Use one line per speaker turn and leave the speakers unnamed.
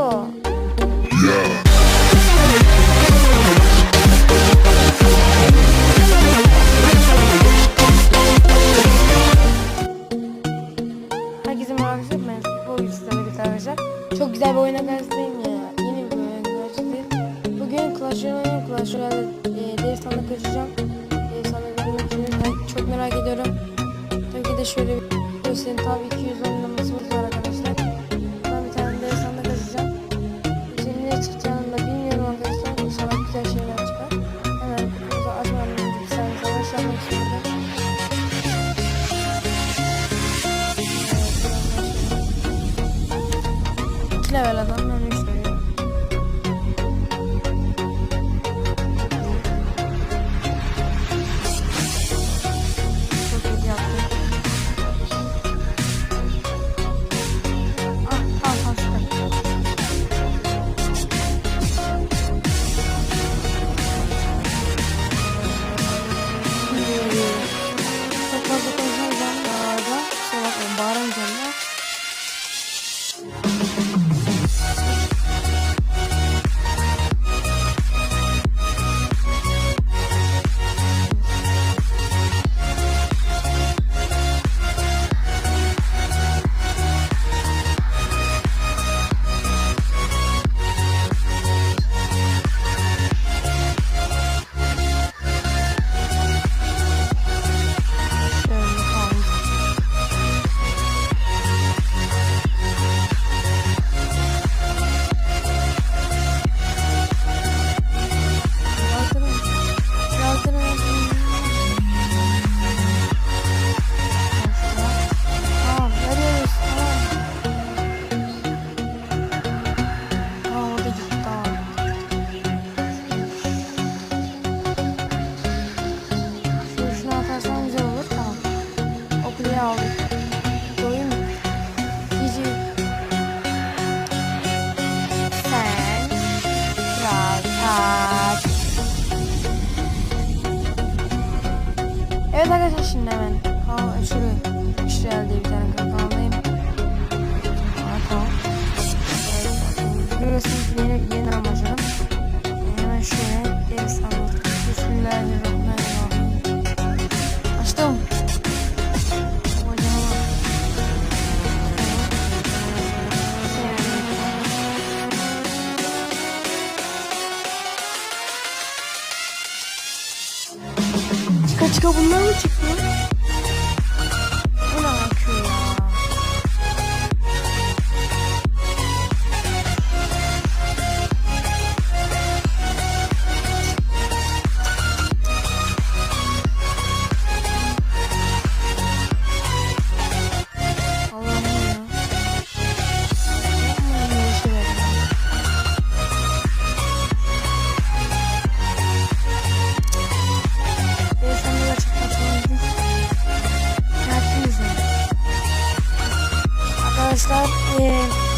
Herkese merhaba. Ben futbol yüzünden birlikte arkadaşlar. Çok güzel bir oyuna karşınızdayım ya. Yeni bir oyuna karşınızdayım. Bugün Clash Royale. Clash Royale'de e, dev sandık açacağım. Dev sandık ben çok merak ediyorum. Tabii ki de şöyle bir göstereyim. Tabii 200 3 level adam ben 3 level. Ah, ah, ah, Çok fazla konuşan ben bağırdım. Kusura bakmayın bağırınca Evet arkadaşlar şimdi hemen kanal şuraya İşrel diye bir tane kanaldayım. Tamam. Görüyorsunuz yeni, yeni Çıka bunlar mı? Arkadaşlar eee